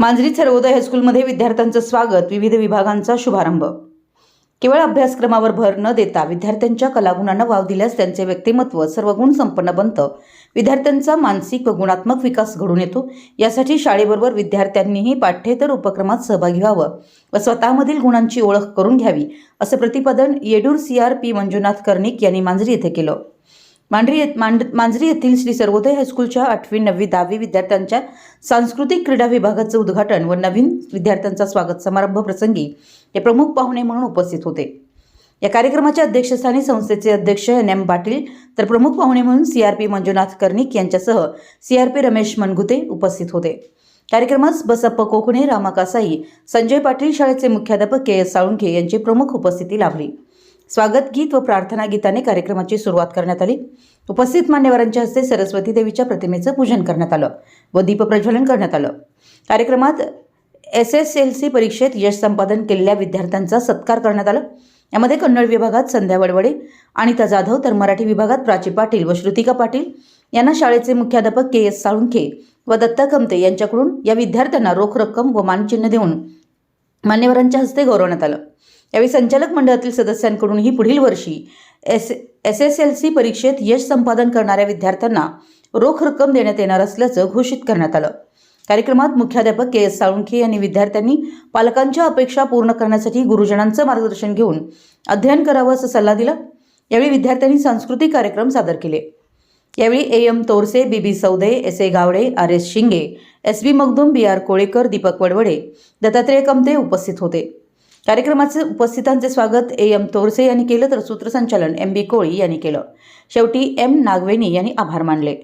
मांजरी सर्वोदय हायस्कूलमध्ये विद्यार्थ्यांचं स्वागत विविध विभागांचा शुभारंभ. केवळ अभ्यासक्रमावर भर न देता विद्यार्थ्यांच्या कलागुणांना वाव दिल्यास त्यांचे व्यक्तिमत्व सर्व गुण संपन्न बनतं. विद्यार्थ्यांचा मानसिक व गुणात्मक विकास घडून येतो. यासाठी शाळेबरोबर विद्यार्थ्यांनीही पाठ्येतर उपक्रमात सहभागी व्हावं व स्वतःमधील गुणांची ओळख करून घ्यावी असं प्रतिपादन Yedur C R P Manjunath Karnik यांनी मांजरी येथे केलं. मांढरी मांड मांजरी येथील श्री सर्वोदय हायस्कूलच्या आठवी नववी दहावी विद्यार्थ्यांच्या सांस्कृतिक क्रीडा विभागाचं उद्घाटन व नवीन विद्यार्थ्यांचा स्वागत समारंभ प्रसंगी ते प्रमुख पाहुणे म्हणून उपस्थित होते. या कार्यक्रमाच्या अध्यक्षस्थानी संस्थेचे अध्यक्ष एन एम पाटील तर प्रमुख पाहुणे म्हणून C R P Manjunath Karnik यांच्यासह C R P Ramesh Managute उपस्थित होते. कार्यक्रमास बसप्प कोकणे रामा कासाई संजय पाटील शाळेचे मुख्याध्यापक के एस साळुंखे यांची प्रमुख उपस्थिती लाभली. स्वागत गीत व प्रार्थना गीताने कार्यक्रमाची सुरुवात करण्यात आली. उपस्थित मान्यवरांच्या हस्ते सरस्वती देवीच्या प्रतिमेचं पूजन करण्यात आलं व दीपप्रज्वलन करण्यात आलं. कार्यक्रमात एस एस एल सी परीक्षेत यश संपादन केलेल्या विद्यार्थ्यांचा सत्कार करण्यात आला. यामध्ये कन्नड विभागात संध्या वडवडे अनिता जाधव तर मराठी विभागात प्राची पाटील व श्रुतिका पाटील यांना शाळेचे मुख्याध्यापक के एस साळुंखे व दत्ता कमते यांच्याकडून या विद्यार्थ्यांना रोख रक्कम व मानचिन्ह देऊन मान्यवरांच्या हस्ते गौरवण्यात आलं. यावेळी संचालक मंडळातील सदस्यांकडूनही पुढील वर्षी S S S L C परीक्षेत यश संपादन करणाऱ्या विद्यार्थ्यांना रोख रक्कम देण्यात येणार असल्याचं घोषित करण्यात आलं. कार्यक्रमात मुख्याध्यापक के एस साळुंखे यांनी विद्यार्थ्यांनी पालकांच्या अपेक्षा पूर्ण करण्यासाठी गुरुजनांचं मार्गदर्शन घेऊन अध्ययन करावं असा सल्ला दिला. यावेळी विद्यार्थ्यांनी सांस्कृतिक कार्यक्रम सादर केले. यावेळी A M Torase B B Saude S A Gawade R S Shinge S B Magdum B R Kolekar Deepak Wadwade Dattatreya Kamate उपस्थित होते. कार्यक्रमाचे उपस्थितांचे स्वागत ए एम तोरसे यांनी केलं तर सूत्रसंचालन एम बी कोळी यांनी केलं. शेवटी एम नागवेनी यांनी आभार मानले.